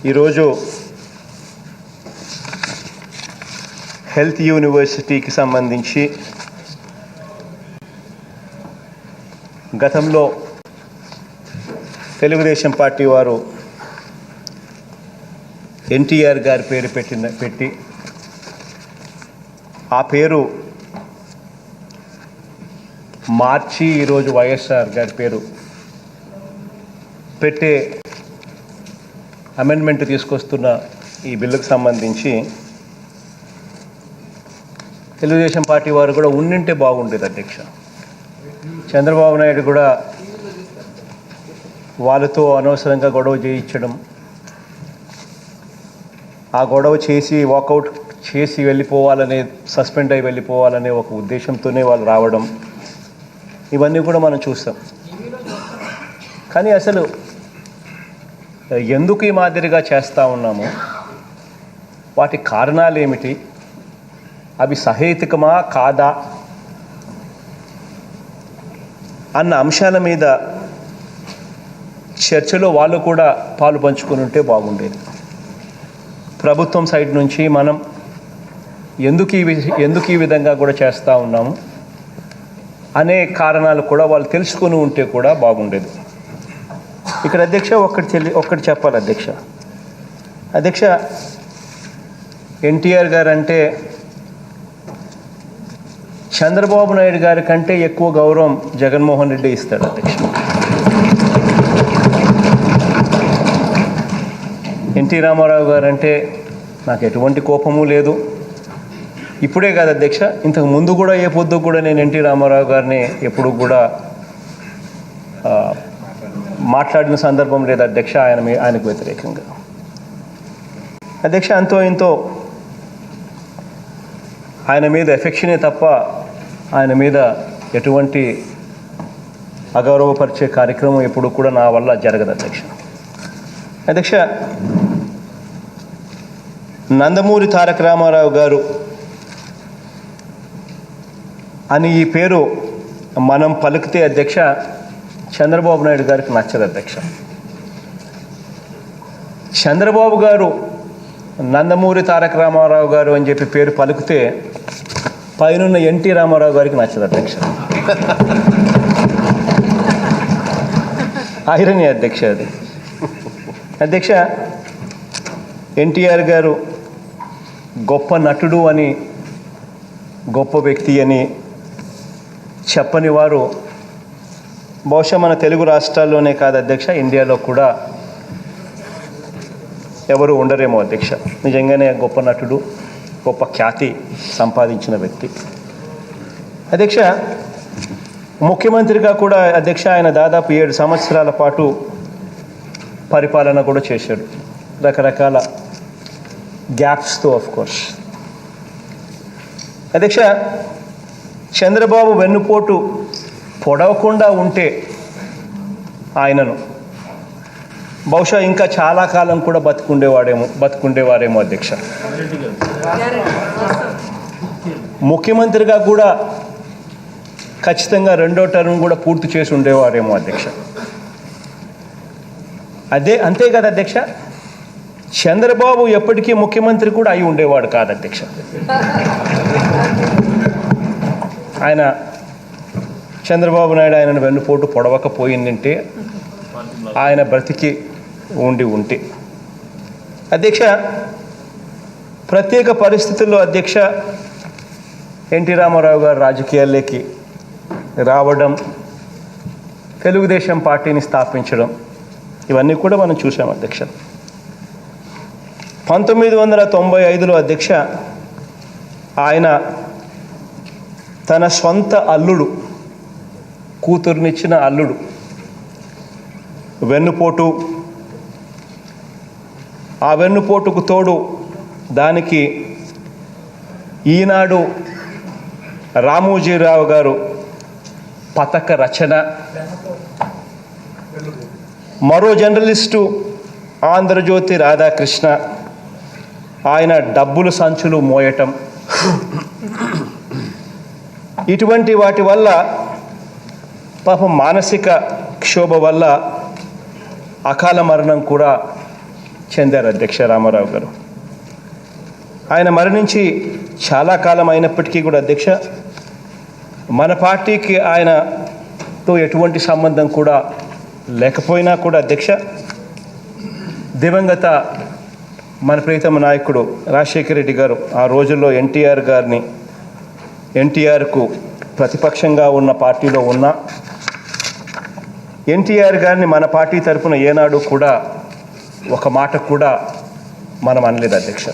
ఈరోజు హెల్త్ యూనివర్సిటీకి సంబంధించి గతంలో తెలుగుదేశం పార్టీ వారు ఎన్టీఆర్ గారి పేరు పెట్టిన పెట్టి ఆ పేరు మార్చి ఈరోజు వైఎస్ఆర్ గారి పేరు పెట్టే అమెండ్మెంట్ తీసుకొస్తున్న ఈ బిల్లుకు సంబంధించి తెలుగుదేశం పార్టీ వారు కూడా ఉండింటే బాగుండేది అధ్యక్ష. చంద్రబాబు నాయుడు కూడా వాళ్ళతో అనవసరంగా గొడవ చేయించడం ఆ గొడవ చేసి వాకౌట్ చేసి వెళ్ళిపోవాలనే సస్పెండ్ అయి వెళ్ళిపోవాలనే ఒక ఉద్దేశంతోనే వాళ్ళు రావడం ఇవన్నీ కూడా మనం చూస్తాం. కానీ అసలు ఎందుకు ఈ మాదిరిగా చేస్తూ ఉన్నాము? వాటి కారణాలు ఏమిటి అవి సహేతుకమా కాదా? అన్న అంశాల మీద చర్చలో వాళ్ళు కూడా పాలు పంచుకొని ఉంటే బాగుండేది. ప్రభుత్వం సైడ్ నుంచి మనం ఎందుకు ఈ వి- ఎందుకు ఈ విధంగా కూడా చేస్తూ ఉన్నాము? అనే కారణాలు కూడా వాళ్ళు తెలుసుకొని ఉంటే కూడా బాగుండేది. ఇక్కడ అధ్యక్ష ఒక్కటి తెలి ఒక్కటి చెప్పాలి అధ్యక్ష. అధ్యక్ష ఎన్టీఆర్ గారు అంటే చంద్రబాబు నాయుడు గారి కంటే ఎక్కువ గౌరవం జగన్మోహన్ రెడ్డి ఇస్తాడు అధ్యక్ష. ఎన్టీ రామారావు గారు అంటే నాకు ఎటువంటి కోపము లేదు. ఇప్పుడే కాదు అధ్యక్ష ఇంతకు ముందు కూడా ఏ పొద్దు కూడా నేను ఎన్టీ రామారావు గారిని ఎప్పుడు కూడా మాట్లాడిన సందర్భం లేదు అధ్యక్ష ఆయన మీ ఆయనకు వ్యతిరేకంగా. అధ్యక్ష అంతో ఇంతో ఆయన మీద ఎఫెక్షనే తప్ప ఆయన మీద ఎటువంటి అగౌరవపరిచే కార్యక్రమం ఎప్పుడు కూడా నా వల్ల జరగదు అధ్యక్ష. అధ్యక్ష నందమూరి తారక రామారావు గారు అని ఈ పేరు మనం పలికితే అధ్యక్ష చంద్రబాబు నాయుడు గారికి నచ్చదు అధ్యక్ష. చంద్రబాబు గారు నందమూరి తారక రామారావు గారు అని చెప్పి పేరు పలికితే పైనున్న ఎన్టీ రామారావు గారికి నచ్చదు అధ్యక్ష. ఐరని అధ్యక్ష అది. అధ్యక్ష ఎన్టీఆర్ గారు గొప్ప నటుడు అని గొప్ప వ్యక్తి అని చెప్పని వారు బహుశా మన తెలుగు రాష్ట్రాల్లోనే కాదు అధ్యక్ష ఇండియాలో కూడా ఎవరు ఉండరేమో అధ్యక్ష. నిజంగానే గొప్ప నటుడు గొప్ప ఖ్యాతి సంపాదించిన వ్యక్తి. అధ్యక్ష ముఖ్యమంత్రిగా కూడా అధ్యక్ష ఆయన దాదాపు ఏడు సంవత్సరాల పాటు పరిపాలన కూడా చేశాడు. రకరకాల గ్యాప్స్తో ఆఫ్ కోర్స్ అధ్యక్ష చంద్రబాబు వెన్నుపోటు పొడవకుండా ఉంటే ఆయనను. బహుశా ఇంకా చాలా కాలం కూడా బతుకుండేవాడేమో బతుకుండేవారేమో అధ్యక్ష. ముఖ్యమంత్రిగా కూడా ఖచ్చితంగా రెండో టర్మ్ కూడా పూర్తి చేసి ఉండేవారేమో అధ్యక్ష. అదే అంతే కదా అధ్యక్ష? చంద్రబాబు ఎప్పటికీ ముఖ్యమంత్రి కూడా అయి ఉండేవాడు కాదు అధ్యక్ష. ఆయన చంద్రబాబు నాయుడు ఆయన వెన్నుపోటు పొడవకపోయిందంటే ఆయన బ్రతికి ఉండి ఉంటే. అధ్యక్ష ప్రత్యేక పరిస్థితుల్లో అధ్యక్ష ఎన్టీ రామారావు గారు రాజకీయాల్లోకి రావడం తెలుగుదేశం పార్టీని స్థాపించడం ఇవన్నీ కూడా మనం చూసాం అధ్యక్ష. పంతొమ్మిది వందల తొంభై ఐదులో అధ్యక్ష ఆయన తన సొంత అల్లుడు కూతురునిచ్చిన అల్లుడు. వెన్నుపోటు. ఆ వెన్నుపోటుకు తోడు దానికి ఈనాడు రామోజీరావు గారు పథక రచన. మరో జర్నలిస్టు ఆంధ్రజ్యోతి రాధాకృష్ణ. ఆయన డబ్బులు సంచులు మోయటం. ఇటువంటి వాటి వల్ల పాపం మానసిక క్షోభ వల్ల అకాల మరణం కూడా చెందారు అధ్యక్ష రామారావు గారు. ఆయన మరణించి చాలా కాలం అయినప్పటికీ కూడా అధ్యక్ష మన పార్టీకి ఆయనతో ఎటువంటి సంబంధం కూడా లేకపోయినా కూడా అధ్యక్ష దివంగత మన ప్రీతమ నాయకుడు రాజశేఖర రెడ్డి గారు ఆ రోజుల్లో ఎన్టీఆర్ గారిని ఎన్టీఆర్కు ప్రతిపక్షంగా ఉన్న పార్టీలో ఉన్న ఎన్టీఆర్ గారిని మన పార్టీ తరఫున ఏనాడు కూడా ఒక మాట కూడా మనం అనలేదు అధ్యక్ష.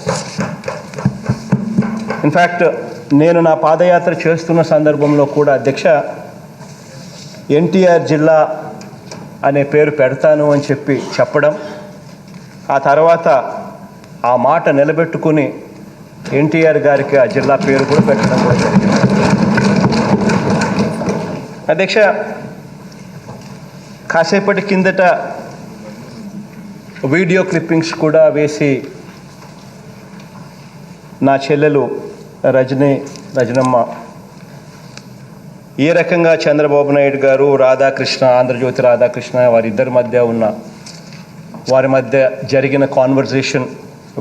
ఇన్ఫ్యాక్ట్ నేను నా పాదయాత్ర చేస్తున్న సందర్భంలో కూడా అధ్యక్ష ఎన్టీఆర్ జిల్లా అనే పేరు పెడతాను అని చెప్పి చెప్పడం ఆ తర్వాత ఆ మాట నిలబెట్టుకుని ఎన్టీఆర్ గారికి ఆ జిల్లా పేరు కూడా పెట్టడం కూడా జరిగింది. అధ్యక్ష కాసేపటి కిందట వీడియో క్లిప్పింగ్స్ కూడా వేసి నా చెల్లెలు రజని రజనమ్మ ఏ రకంగా చంద్రబాబు నాయుడు గారు రాధాకృష్ణ ఆంధ్రజ్యోతి రాధాకృష్ణ వారిద్దరి మధ్య ఉన్న వారి మధ్య జరిగిన కాన్వర్జేషన్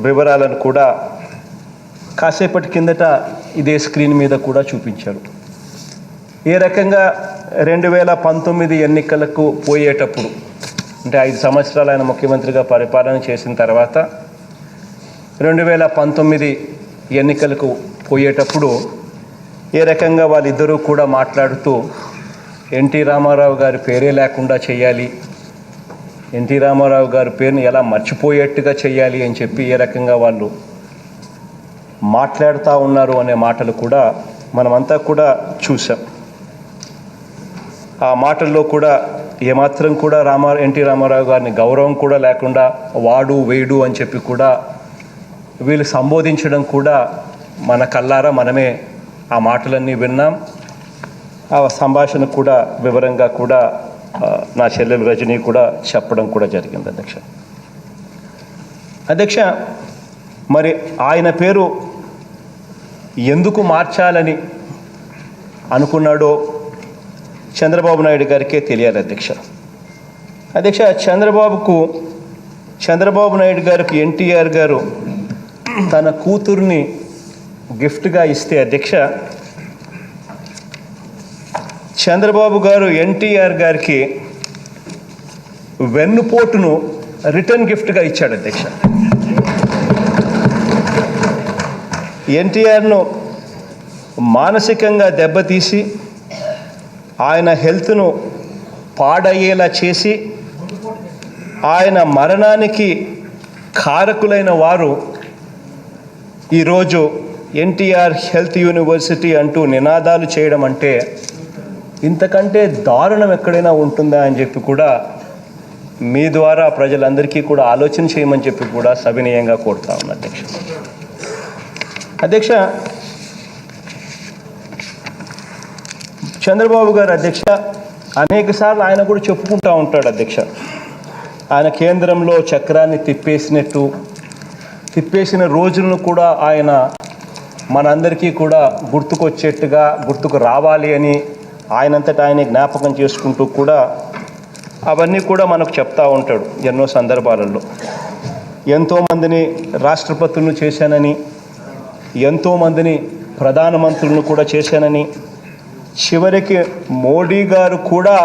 వివరాలను కూడా కాసేపటి కిందట ఇదే స్క్రీన్ మీద కూడా చూపించారు. ఏ రకంగా రెండు వేల పంతొమ్మిది ఎన్నికలకు పోయేటప్పుడు అంటే ఐదు సంవత్సరాలు ఆయన ముఖ్యమంత్రిగా పరిపాలన చేసిన తర్వాత రెండు వేల పంతొమ్మిది ఎన్నికలకు పోయేటప్పుడు ఏ రకంగా వాళ్ళిద్దరూ కూడా మాట్లాడుతూ ఎన్టీ రామారావు గారి పేరే లేకుండా చేయాలి ఎన్టీ రామారావు గారి పేరుని ఎలా మర్చిపోయేట్టుగా చేయాలి అని చెప్పి ఏ రకంగా వాళ్ళు మాట్లాడుతూ ఉన్నారు అనే మాటలు కూడా మనమంతా కూడా చూసాం ఆ మాటల్లో కూడా ఏమాత్రం కూడా రామా ఎన్టీ రామారావు గారిని గౌరవం కూడా లేకుండా వాడు వేడు అని చెప్పి కూడా వీళ్ళు సంబోధించడం కూడా మన కల్లారా మనమే ఆ మాటలన్నీ విన్నాం. ఆ సంభాషణ కూడా వివరంగా కూడా నా చెల్లెలు రజనీ కూడా చెప్పడం కూడా జరిగింది అధ్యక్ష. అధ్యక్ష మరి ఆయన పేరు ఎందుకు మార్చాలని అనుకున్నాడో చంద్రబాబు నాయుడు గారికే తెలియాలి అధ్యక్ష. అధ్యక్ష చంద్రబాబుకు చంద్రబాబు నాయుడు గారికి ఎన్టీఆర్ గారు తన కూతుర్ని గిఫ్ట్గా ఇస్తే అధ్యక్ష చంద్రబాబు గారు ఎన్టీఆర్ గారికి వెన్నుపోటును రిటర్న్ గిఫ్ట్గా ఇచ్చాడు అధ్యక్ష. ఎన్టీఆర్ను మానసికంగా దెబ్బతీసి ఆయన హెల్త్ను పాడయ్యేలా చేసి ఆయన మరణానికి కారకులైన వారు ఈరోజు ఎన్టీఆర్ హెల్త్ యూనివర్సిటీ అంటూ నినాదాలు చేయడం అంటే ఇంతకంటే దారుణం ఎక్కడైనా ఉంటుందా అని చెప్పి కూడా మీ ద్వారా ప్రజలందరికీ కూడా ఆలోచన చేయమని చెప్పి కూడా సవినయంగా కోరుతా ఉన్నా అధ్యక్ష. అధ్యక్ష చంద్రబాబు గారు అధ్యక్ష అనేక సార్లు ఆయన కూడా చెప్పుకుంటూ ఉంటాడు అధ్యక్ష. ఆయన కేంద్రంలో చక్రాన్ని తిప్పేసినట్టు తిప్పేసిన రోజులను కూడా ఆయన మనందరికీ కూడా గుర్తుకొచ్చేట్టుగా గుర్తుకు రావాలి అని ఆయనంతటా ఆయన జ్ఞాపకం చేసుకుంటూ కూడా అవన్నీ కూడా మనకు చెప్తా ఉంటాడు ఎన్నో సందర్భాలలో. ఎంతోమందిని రాష్ట్రపతులను చేశానని ఎంతోమందిని ప్రధానమంత్రులను కూడా చేశానని చివరికి మోడీ గారు కూడా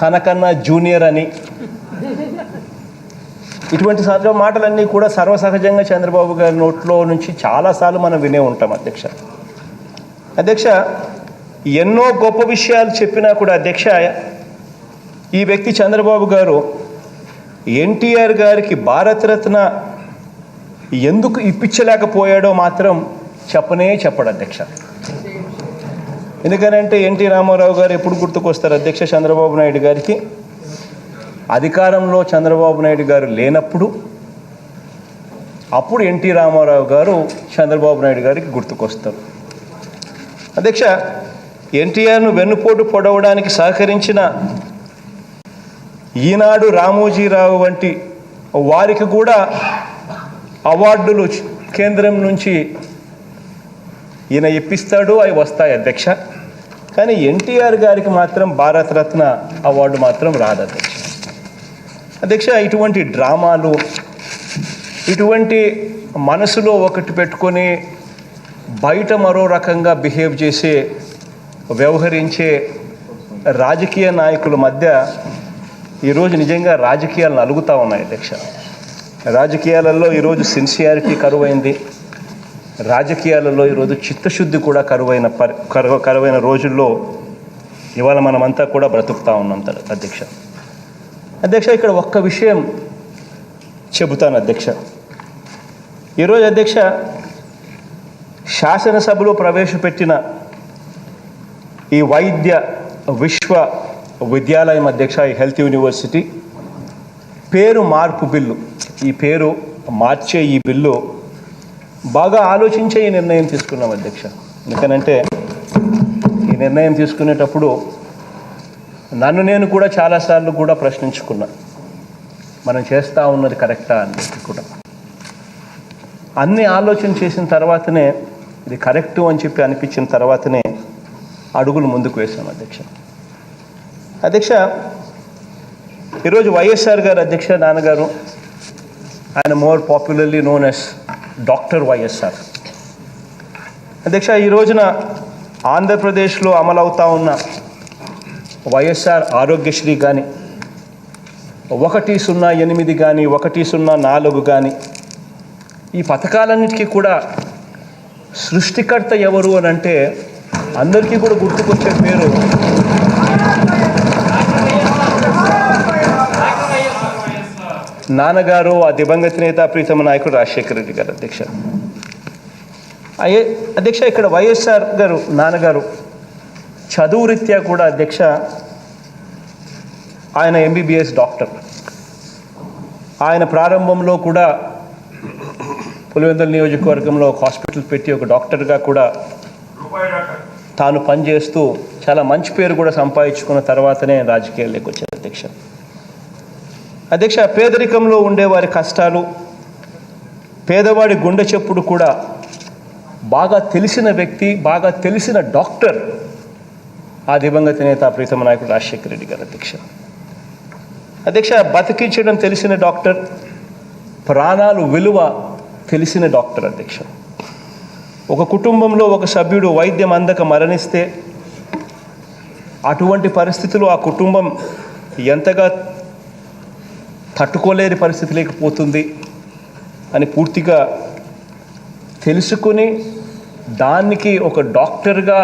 తనకన్నా జూనియర్ అని. ఇటువంటి సహజ మాటలన్నీ కూడా సర్వసహజంగా చంద్రబాబు గారి నోట్లో నుంచి చాలాసార్లు మనం వినే ఉంటాం అధ్యక్ష. అధ్యక్ష ఎన్నో గొప్ప విషయాలు చెప్పినా కూడా అధ్యక్ష ఈ వ్యక్తి చంద్రబాబు గారు ఎన్టీఆర్ గారికి భారతరత్న ఎందుకు ఇప్పించలేకపోయాడో మాత్రం చెప్పనే చెప్పడు అధ్యక్ష. ఎందుకనంటే ఎన్టీ రామారావు గారు ఎప్పుడు గుర్తుకొస్తారు? అధ్యక్ష చంద్రబాబు నాయుడు గారికి. అధికారంలో చంద్రబాబు నాయుడు గారు లేనప్పుడు అప్పుడు ఎన్టీ రామారావు గారు చంద్రబాబు నాయుడు గారికి గుర్తుకొస్తారు. అధ్యక్ష ఎన్టీఆర్ను వెన్నుపోటు పొడవడానికి సహకరించిన ఈనాడు రామోజీరావు వంటి వారికి కూడా అవార్డులు కేంద్రం నుంచి ఈయన ఇప్పిస్తాడు అవి వస్తాయి అధ్యక్ష. కానీ ఎన్టీఆర్ గారికి మాత్రం భారతరత్న అవార్డు మాత్రం రాదు అధ్యక్ష అధ్యక్ష ఇటువంటి డ్రామాలు ఇటువంటి మనసులో ఒకటి పెట్టుకొని బయట మరో రకంగా బిహేవ్ చేసే వ్యవహరించే రాజకీయ నాయకుల మధ్య ఈరోజు నిజంగా రాజకీయాలు నలుగుతూ ఉన్నాయి అధ్యక్ష. రాజకీయాలలో ఈరోజు సిన్సియారిటీ కరువైంది. రాజకీయాలలో ఈరోజు చిత్తశుద్ధి కూడా కరువైన పరి కరువ కరువైన రోజుల్లో ఇవాళ మనమంతా కూడా బ్రతుకుతా ఉన్నాం అధ్యక్ష. అధ్యక్ష ఇక్కడ ఒక్క విషయం చెబుతాను అధ్యక్ష. ఈరోజు అధ్యక్ష శాసనసభలో ప్రవేశపెట్టిన ఈ వైద్య విశ్వ విద్యాలయం అధ్యక్ష ఈ హెల్త్ యూనివర్సిటీ పేరు మార్పు బిల్లు. ఈ పేరు మార్చే ఈ బిల్లు బాగా ఆలోచించే ఈ నిర్ణయం తీసుకున్నాం అధ్యక్ష. ఎందుకనంటే ఈ నిర్ణయం తీసుకునేటప్పుడు నన్ను నేను కూడా చాలాసార్లు కూడా ప్రశ్నించుకున్నా. మనం చేస్తూ ఉన్నది కరెక్టా అని చెప్పి కూడా. అన్ని ఆలోచన చేసిన తర్వాతనే ఇది కరెక్టు అని చెప్పి అనిపించిన తర్వాతనే అడుగులు ముందుకు వేశాం అధ్యక్ష. అధ్యక్ష ఈరోజు వైఎస్ఆర్ గారు అధ్యక్ష నాన్నగారు ఆయన more popularly known as doctor YSR. అధ్యక్ష ఈ రోజున ఆంధ్రప్రదేశ్లో అమలవుతా ఉన్న వైఎస్ఆర్ ఆరోగ్యశ్రీ కానీ ఒకటి సున్నా ఎనిమిది కానీ ఒకటి సున్నా నాలుగు కానీ ఈ పథకాలన్నిటికీ కూడా సృష్టికర్త ఎవరు అని అంటే అందరికీ కూడా గుర్తుకొచ్చే పేరు నాన్నగారు ఆ దివంగత నేత ప్రీతమ నాయకుడు రాజశేఖర రెడ్డి గారు అధ్యక్ష. అయ్యే అధ్యక్ష ఇక్కడ వైఎస్ఆర్ గారు నాన్నగారు చదువు రీత్యా కూడా అధ్యక్ష ఆయన ఎంబీబీఎస్ డాక్టర్. ఆయన ప్రారంభంలో కూడా పులివెందుల నియోజకవర్గంలో ఒక హాస్పిటల్ పెట్టి ఒక డాక్టర్గా కూడా తాను పనిచేస్తూ చాలా మంచి పేరు కూడా సంపాదించుకున్న తర్వాతనే రాజకీయాల్లోకి వచ్చారు అధ్యక్ష. అధ్యక్ష పేదరికంలో ఉండేవారి కష్టాలు పేదవాడి గుండె చెప్పుడు కూడా బాగా తెలిసిన వ్యక్తి బాగా తెలిసిన డాక్టర్ ఆ దివంగత నేత ప్రీతమ నాయకుడు రాజశేఖర రెడ్డి గారు అధ్యక్ష. అధ్యక్ష బతికించడం తెలిసిన డాక్టర్ ప్రాణాలు విలువ తెలిసిన డాక్టర్ అధ్యక్ష. ఒక కుటుంబంలో ఒక సభ్యుడు వైద్యం అందక మరణిస్తే అటువంటి పరిస్థితులు ఆ కుటుంబం ఎంతగా తట్టుకోలేని పరిస్థితి లేకపోతుంది అని పూర్తిగా తెలుసుకుని దానికి ఒక డాక్టర్గా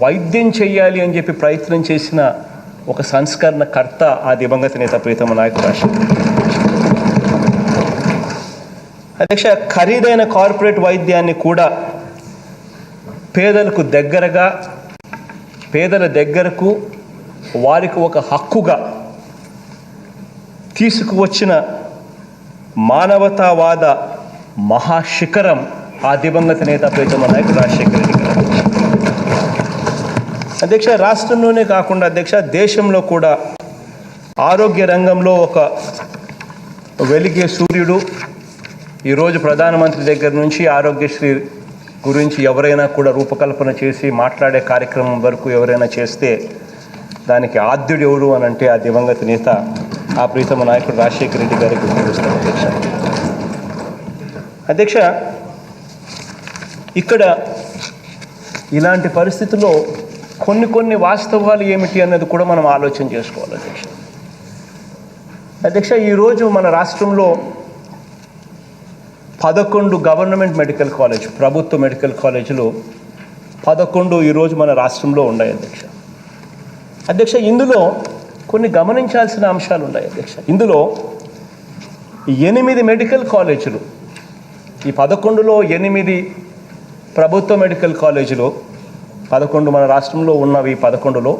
వైద్యం చేయాలి అని చెప్పి ప్రయత్నం చేసిన ఒక సంస్కరణ కర్త ఆ దివంగత నేత ప్రీతమ నాయకు రాజశేఖర్ అధ్యక్ష ఖరీదైన కార్పొరేట్ వైద్యాన్ని కూడా పేదలకు దగ్గరగా పేదల దగ్గరకు వారికి ఒక హక్కుగా తీసుకువచ్చిన మానవతావాద మహాశిఖరం ఆ దివంగత నేత ప్రీతమ నాయకుడు రాజశేఖర రెడ్డి గారు. అధ్యక్ష రాష్ట్రంలోనే కాకుండా అధ్యక్ష దేశంలో కూడా ఆరోగ్య రంగంలో ఒక వెలిగే సూర్యుడు. ఈరోజు ప్రధానమంత్రి దగ్గర నుంచి ఆరోగ్యశ్రీ గురించి ఎవరైనా కూడా రూపకల్పన చేసి మాట్లాడే కార్యక్రమం వరకు ఎవరైనా చేస్తే దానికి ఆద్యుడు ఎవరు అని అంటే ఆ దివంగత నేత ఆ ప్రీతమ నాయకుడు రాజశేఖర రెడ్డి గారికి గుర్తిస్తాం అధ్యక్ష. అధ్యక్ష ఇక్కడ ఇలాంటి పరిస్థితుల్లో కొన్ని కొన్ని వాస్తవాలు ఏమిటి అన్నది కూడా మనం ఆలోచన చేసుకోవాలి అధ్యక్ష. అధ్యక్ష ఈరోజు మన రాష్ట్రంలో పదకొండు గవర్నమెంట్ మెడికల్ కాలేజ్ ప్రభుత్వ మెడికల్ కాలేజీలు పదకొండు ఈరోజు మన రాష్ట్రంలో ఉన్నాయి అధ్యక్ష. అధ్యక్ష ఇందులో కొన్ని గమనించాల్సిన అంశాలు ఉన్నాయి అధ్యక్ష. ఇందులో ఎనిమిది మెడికల్ కాలేజీలు ఈ పదకొండులో ఎనిమిది ప్రభుత్వ మెడికల్ కాలేజీలు పదకొండు మన రాష్ట్రంలో ఉన్నవి పదకొండులో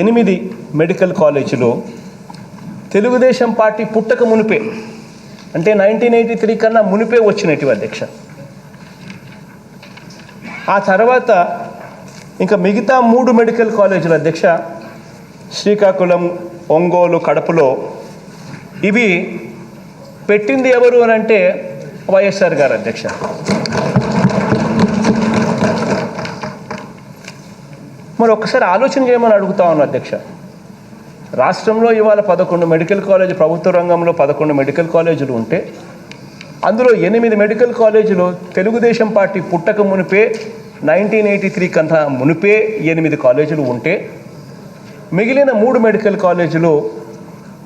ఎనిమిది మెడికల్ కాలేజీలు తెలుగుదేశం పార్టీ పుట్టక మునిపే అంటే నైన్టీన్ ఎయిటీ త్రీ కన్నా మునిపే వచ్చినటివి అధ్యక్ష. ఆ తర్వాత ఇంకా మిగతా మూడు మెడికల్ కాలేజీల అధ్యక్ష శ్రీకాకుళం ఒంగోలు కడపలో ఇవి పెట్టింది ఎవరు అని అంటే వైఎస్ఆర్ గారు అధ్యక్ష. మరి ఒక్కసారి ఆలోచన చేయమని అడుగుతా ఉన్నా అధ్యక్ష. రాష్ట్రంలో ఇవాళ పదకొండు మెడికల్ కాలేజ్ ప్రభుత్వ రంగంలో పదకొండు మెడికల్ కాలేజీలు ఉంటే అందులో ఎనిమిది మెడికల్ కాలేజీలు తెలుగుదేశం పార్టీ పుట్టక మునిపే నైన్టీన్ ఎయిటీ త్రీ కన్నా మునిపే ఎనిమిది కాలేజీలు ఉంటే మిగిలిన మూడు మెడికల్ కాలేజీలు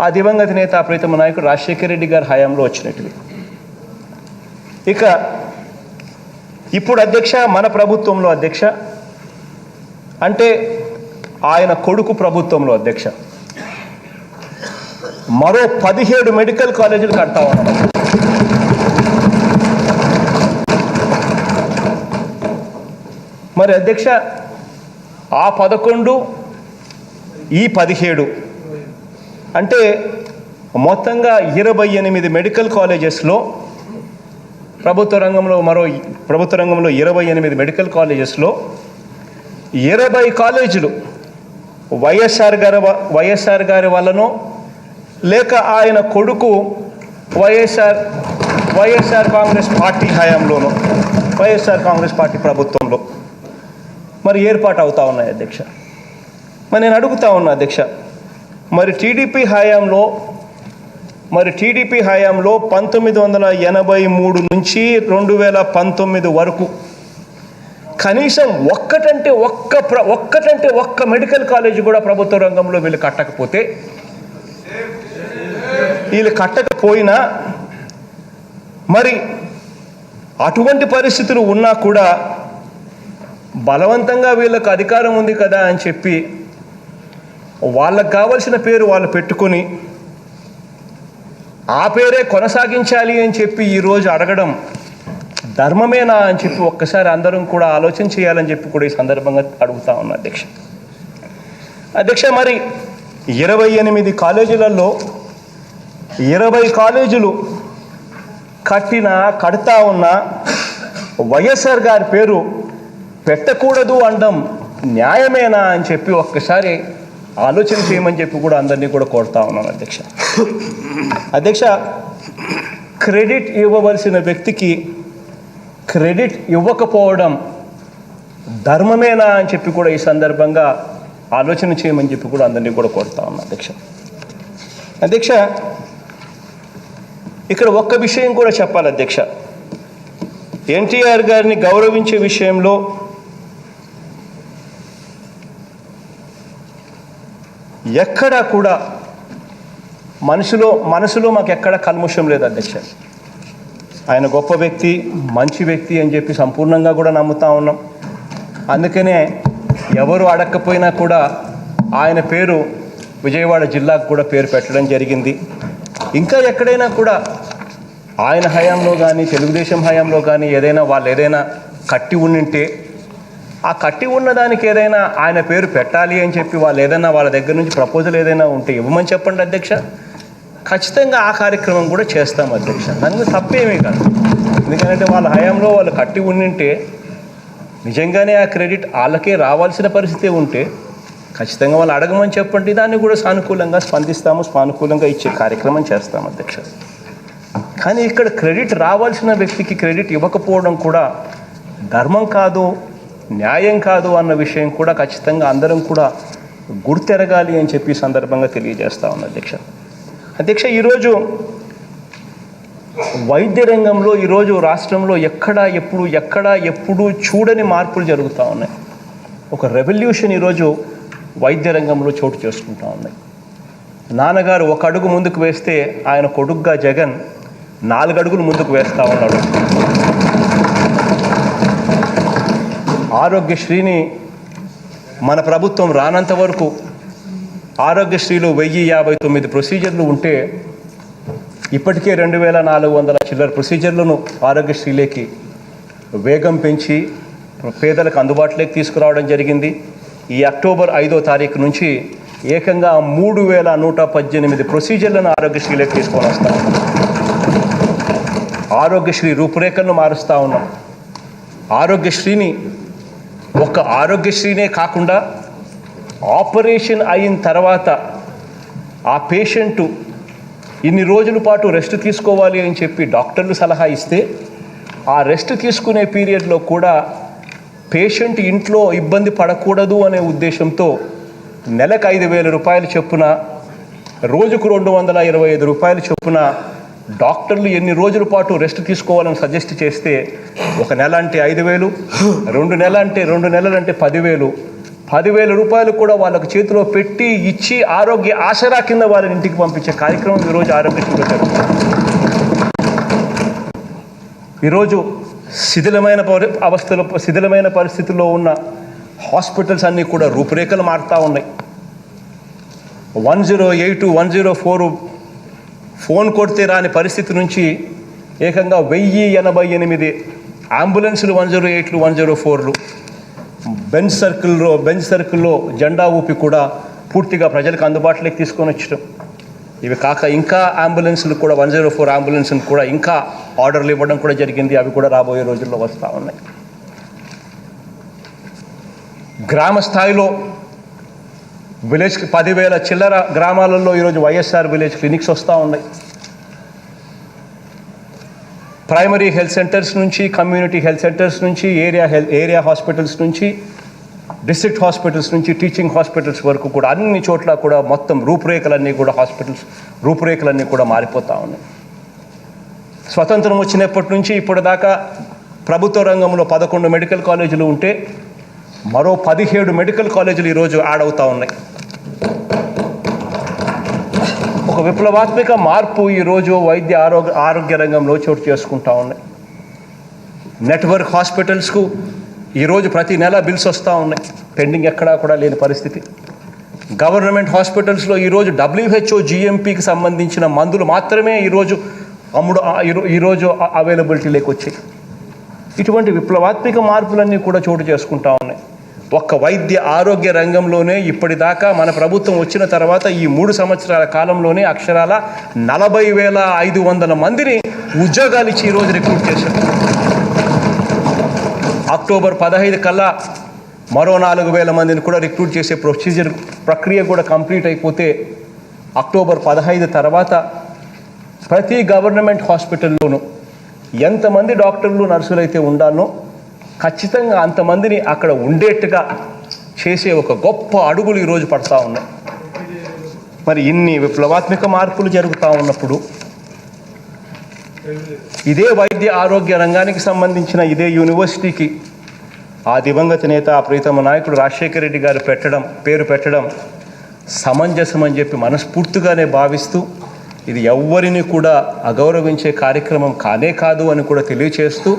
ఆ దివంగత నేత ప్రీతమ నాయకుడు రాజశేఖర రెడ్డి గారి హయాంలో వచ్చినట్టు ఇక ఇప్పుడు అధ్యక్ష మన ప్రభుత్వంలో అధ్యక్ష అంటే ఆయన కొడుకు ప్రభుత్వంలో అధ్యక్ష. మరో పదిహేడు మెడికల్ కాలేజీలు కడతా ఉన్నాం. మరి అధ్యక్ష ఆ పదకొండు ఈ పదిహేడు. అంటే మొత్తంగా ఇరవై ఎనిమిది మెడికల్ కాలేజెస్లో ప్రభుత్వ రంగంలో మరో ప్రభుత్వ రంగంలో ఇరవై ఎనిమిది మెడికల్ కాలేజెస్లో ఇరవై కాలేజీలు వైఎస్ఆర్ గారి వైఎస్ఆర్ గారి వల్లనో లేక ఆయన కొడుకు వైఎస్ఆర్ వైఎస్ఆర్ కాంగ్రెస్ పార్టీ హయాంలోనో వైఎస్ఆర్ కాంగ్రెస్ పార్టీ ప్రభుత్వంలో మరి ఏర్పాటు అవుతా ఉన్నాయి అధ్యక్ష. మరి నేను అడుగుతా ఉన్నా అధ్యక్ష మరి టీడీపీ హయాంలో మరి టీడీపీ హయాంలో పంతొమ్మిది వందల ఎనభై మూడు నుంచి రెండు వేల పంతొమ్మిది వరకు కనీసం ఒక్కటంటే ఒక్క ప్ర ఒక్కటంటే ఒక్క మెడికల్ కాలేజ్ కూడా ప్రభుత్వ రంగంలో వీళ్ళు కట్టకపోతే వీళ్ళు కట్టకపోయినా మరి అటువంటి పరిస్థితులు ఉన్నా కూడా బలవంతంగా వీళ్ళకు అధికారం ఉంది కదా అని చెప్పి వాళ్ళకు కావలసిన పేరు వాళ్ళు పెట్టుకొని ఆ పేరే కొనసాగించాలి అని చెప్పి ఈరోజు అడగడం ధర్మమేనా అని చెప్పి ఒక్కసారి అందరం కూడా ఆలోచన చేయాలని చెప్పి కూడా ఈ సందర్భంగా అడుగుతా ఉన్నా అధ్యక్ష. అధ్యక్ష మరి ఇరవై ఎనిమిది కాలేజీలలో ఇరవై కాలేజీలు కట్టిన కడతా ఉన్న వైఎస్ఆర్ గారి పేరు పెట్టకూడదు అనడం న్యాయమేనా అని చెప్పి ఒక్కసారి ఆలోచన చేయమని చెప్పి కూడా అందరినీ కూడా కోరుతా ఉన్నాను అధ్యక్ష. అధ్యక్ష క్రెడిట్ ఇవ్వవలసిన వ్యక్తికి క్రెడిట్ ఇవ్వకపోవడం ధర్మమేనా అని చెప్పి కూడా ఈ సందర్భంగా ఆలోచన చేయమని చెప్పి కూడా అందరినీ కూడా కోరుతా ఉన్నాను అధ్యక్ష. అధ్యక్ష ఇక్కడ ఒక్క విషయం కూడా చెప్పాలి అధ్యక్ష. ఎన్టీఆర్ గారిని గౌరవించే విషయంలో ఎక్కడా కూడా మనసులో మనసులో మాకు ఎక్కడ కల్ముషం లేదు అధ్యక్ష. ఆయన గొప్ప వ్యక్తి మంచి వ్యక్తి అని చెప్పి సంపూర్ణంగా కూడా నమ్ముతా ఉన్నాం. అందుకనే ఎవరు అడగకపోయినా కూడా ఆయన పేరు విజయవాడ జిల్లాకు కూడా పేరు పెట్టడం జరిగింది. ఇంకా ఎక్కడైనా కూడా ఆయన హయాంలో కానీ తెలుగుదేశం హయాంలో కానీ ఏదైనా వాళ్ళు ఏదైనా కట్టి ఉండింటే ఆ కట్టి ఉన్న దానికి ఏదైనా ఆయన పేరు పెట్టాలి అని చెప్పి వాళ్ళు ఏదైనా వాళ్ళ దగ్గర నుంచి ప్రపోజల్ ఏదైనా ఉంటే ఇవ్వమని చెప్పండి అధ్యక్ష. ఖచ్చితంగా ఆ కార్యక్రమం కూడా చేస్తాం అధ్యక్ష. దానికి తప్పేమీ కాదు. ఎందుకంటే వాళ్ళ హయాంలో వాళ్ళు కట్టి ఉండింటే నిజంగానే ఆ క్రెడిట్ వాళ్ళకే రావాల్సిన పరిస్థితి ఉంటే ఖచ్చితంగా వాళ్ళు అడగమని చెప్పండి. దాన్ని కూడా సానుకూలంగా స్పందిస్తాము సానుకూలంగా ఇచ్చే కార్యక్రమం చేస్తాం అధ్యక్ష. కానీ ఇక్కడ క్రెడిట్ రావాల్సిన వ్యక్తికి క్రెడిట్ ఇవ్వకపోవడం కూడా ధర్మం కాదు. న్యాయం కాదు అన్న విషయం కూడా ఖచ్చితంగా అందరం కూడా గుర్తెరగాలి అని చెప్పి సందర్భంగా తెలియజేస్తా ఉన్నా అధ్యక్ష. అధ్యక్ష ఈరోజు వైద్య రంగంలో ఈరోజు రాష్ట్రంలో ఎక్కడ ఎప్పుడు ఎక్కడ ఎప్పుడు చూడని మార్పులు జరుగుతూ ఉన్నాయి. ఒక రెవల్యూషన్ ఈరోజు వైద్య రంగంలో చోటు చేసుకుంటా ఉన్నాయి నాన్నగారు ఒక అడుగు ముందుకు వేస్తే ఆయన కొడుగ్గా జగన్ నాలుగు అడుగులు ముందుకు వేస్తూ ఉన్నాడు. ఆరోగ్యశ్రీని మన ప్రభుత్వం రానంత వరకు ఆరోగ్యశ్రీలో వెయ్యి యాభై తొమ్మిది ప్రొసీజర్లు ఉంటే ఇప్పటికే రెండు వేల నాలుగు వందల చిల్లర ప్రొసీజర్లను ఆరోగ్యశ్రీలోకి వేగం పెంచి పేదలకు అందుబాటులోకి తీసుకురావడం జరిగింది. ఈ అక్టోబర్ ఐదో తారీఖు నుంచి ఏకంగా మూడు వేల నూట పద్దెనిమిది ప్రొసీజర్లను ఆరోగ్యశ్రీలోకి తీసుకొని వస్తాం. ఆరోగ్యశ్రీ రూపురేఖలను మారుస్తూ ఉన్నాం. ఆరోగ్యశ్రీని ఒక ఆరోగ్యశ్రీనే కాకుండా ఆపరేషన్ అయిన తర్వాత ఆ పేషెంటు ఇన్ని రోజుల పాటు రెస్ట్ తీసుకోవాలి అని చెప్పి డాక్టర్లు సలహా ఇస్తే ఆ రెస్ట్ తీసుకునే పీరియడ్లో కూడా పేషెంట్ ఇంట్లో ఇబ్బంది పడకూడదు అనే ఉద్దేశంతో నెలకు ఐదు వేల రూపాయలు చొప్పున రోజుకు రెండు వందల ఇరవై ఐదు రూపాయలు చొప్పున డాక్టర్లు ఎన్ని రోజుల పాటు రెస్ట్ తీసుకోవాలని సజెస్ట్ చేస్తే ఒక నెల అంటే ఐదు వేలు రెండు నెల అంటే రెండు నెలలు అంటే పదివేలు. పదివేల రూపాయలు కూడా వాళ్ళకు చేతిలో పెట్టి ఇచ్చి ఆరోగ్య ఆసరా కింద వారిని ఇంటికి పంపించే కార్యక్రమం ఈరోజు ఆరోగ్యశ్రీ పెట్టారు ఈరోజు శిథిలమైన పరి అవస్థలో శిథిలమైన పరిస్థితుల్లో ఉన్న హాస్పిటల్స్ అన్నీ కూడా రూపురేఖలు మారుతూ ఉన్నాయి. One zero eight one zero four phone కొడితే రాని పరిస్థితి నుంచి ఏకంగా వెయ్యి ఎనభై ఎనిమిది అంబులెన్సులు వన్ జీరో ఎయిట్లు వన్ జీరో ఫోర్లు. బెంచ్ సర్కిల్లో బెంచ్ సర్కిల్లో జెండా ఊపి కూడా పూర్తిగా ప్రజలకు అందుబాటులోకి తీసుకొని వచ్చడం ఇవి కాక ఇంకా అంబులెన్సులు కూడా వన్ జీరో ఫోర్ అంబులెన్స్ని కూడా ఇంకా ఆర్డర్లు ఇవ్వడం కూడా జరిగింది. అవి కూడా రాబోయే రోజుల్లో వస్తూ ఉన్నాయి. గ్రామ స్థాయిలో విలేజ్కి పదివేల చిల్లర గ్రామాలలో ఈరోజు వైఎస్ఆర్ విలేజ్ క్లినిక్స్ వస్తూ ఉన్నాయి. ప్రైమరీ హెల్త్ సెంటర్స్ నుంచి కమ్యూనిటీ హెల్త్ సెంటర్స్ నుంచి ఏరియా హెల్త్ ఏరియా హాస్పిటల్స్ నుంచి డిస్ట్రిక్ట్ హాస్పిటల్స్ నుంచి టీచింగ్ హాస్పిటల్స్ వరకు కూడా అన్ని చోట్ల కూడా మొత్తం రూపురేఖలన్నీ కూడా హాస్పిటల్స్ రూపురేఖలన్నీ కూడా మారిపోతూ ఉన్నాయి. స్వతంత్రం వచ్చినప్పటి నుంచి ఇప్పటిదాకా ప్రభుత్వ రంగంలో పదకొండు మెడికల్ కాలేజీలు ఉంటే మరో పదిహేడు మెడికల్ కాలేజీలు ఈరోజు యాడ్ అవుతూ ఉన్నాయి. ఒక విప్లవాత్మక మార్పు ఈరోజు వైద్య ఆరోగ్య ఆరోగ్య రంగంలో చోటు చేసుకుంటా ఉన్నాయి. నెట్వర్క్ హాస్పిటల్స్కు ఈరోజు ప్రతి నెల బిల్స్ వస్తూ ఉన్నాయి. పెండింగ్ ఎక్కడా కూడా లేని పరిస్థితి. గవర్నమెంట్ హాస్పిటల్స్లో ఈరోజు డబ్ల్యూహెచ్ఓ జిఎంపీకి సంబంధించిన మందులు మాత్రమే ఈరోజు అమ్ముడు ఈరోజు అవైలబిలిటీలోకి వచ్చాయి ఇటువంటి విప్లవాత్మక మార్పులన్నీ కూడా చోటు చేసుకుంటా ఉన్నాయి. ఒక్క వైద్య ఆరోగ్య రంగంలోనే ఇప్పటిదాకా మన ప్రభుత్వం వచ్చిన తర్వాత ఈ మూడు సంవత్సరాల కాలంలోనే అక్షరాల నలభై వేల ఐదు వందల మందిని ఉద్యోగాలు ఇచ్చి ఈరోజు రిక్రూట్ చేశారు. అక్టోబర్ పదహైదు కల్లా మరో నాలుగు వేల మందిని కూడా రిక్రూట్ చేసే ప్రొసీజర్ ప్రక్రియ కూడా కంప్లీట్ అయిపోతే అక్టోబర్ పదహైదు తర్వాత ప్రతి గవర్నమెంట్ హాస్పిటల్లోనూ ఎంతమంది డాక్టర్లు నర్సులు అయితే ఉండాలో ఖచ్చితంగా అంతమందిని అక్కడ ఉండేట్టుగా చేసే ఒక గొప్ప అడుగులు ఈరోజు పడతా ఉన్నాయి. మరి ఇన్ని విప్లవాత్మక మార్పులు జరుగుతూ ఉన్నప్పుడు ఇదే వైద్య ఆరోగ్య రంగానికి సంబంధించిన ఇదే యూనివర్సిటీకి ఆ దివంగత నేత ఆ ప్రీతమ నాయకుడు రాజశేఖర రెడ్డి గారు పెట్టడం పేరు పెట్టడం సమంజసం అని చెప్పి మనస్ఫూర్తిగానే భావిస్తూ ఇది ఎవ్వరిని కూడా అగౌరవించే కార్యక్రమం కానే కాదు అని కూడా తెలియచేస్తూ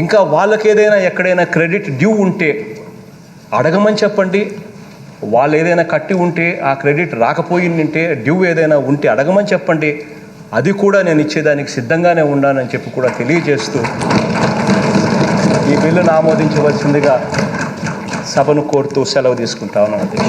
ఇంకా వాళ్ళకి ఏదైనా ఎక్కడైనా క్రెడిట్ డ్యూ ఉంటే అడగమని చెప్పండి. వాళ్ళు ఏదైనా కట్టి ఉంటే ఆ క్రెడిట్ రాకపోయిందంటే డ్యూ ఏదైనా ఉంటే అడగమని చెప్పండి. అది కూడా నేను ఇచ్చేదానికి సిద్ధంగానే ఉన్నానని చెప్పి కూడా తెలియజేస్తూ ఈ బిల్లును ఆమోదించవలసిందిగా సభను కోరుతూ సెలవు తీసుకుంటా ఉన్నాను. అధ్యక్ష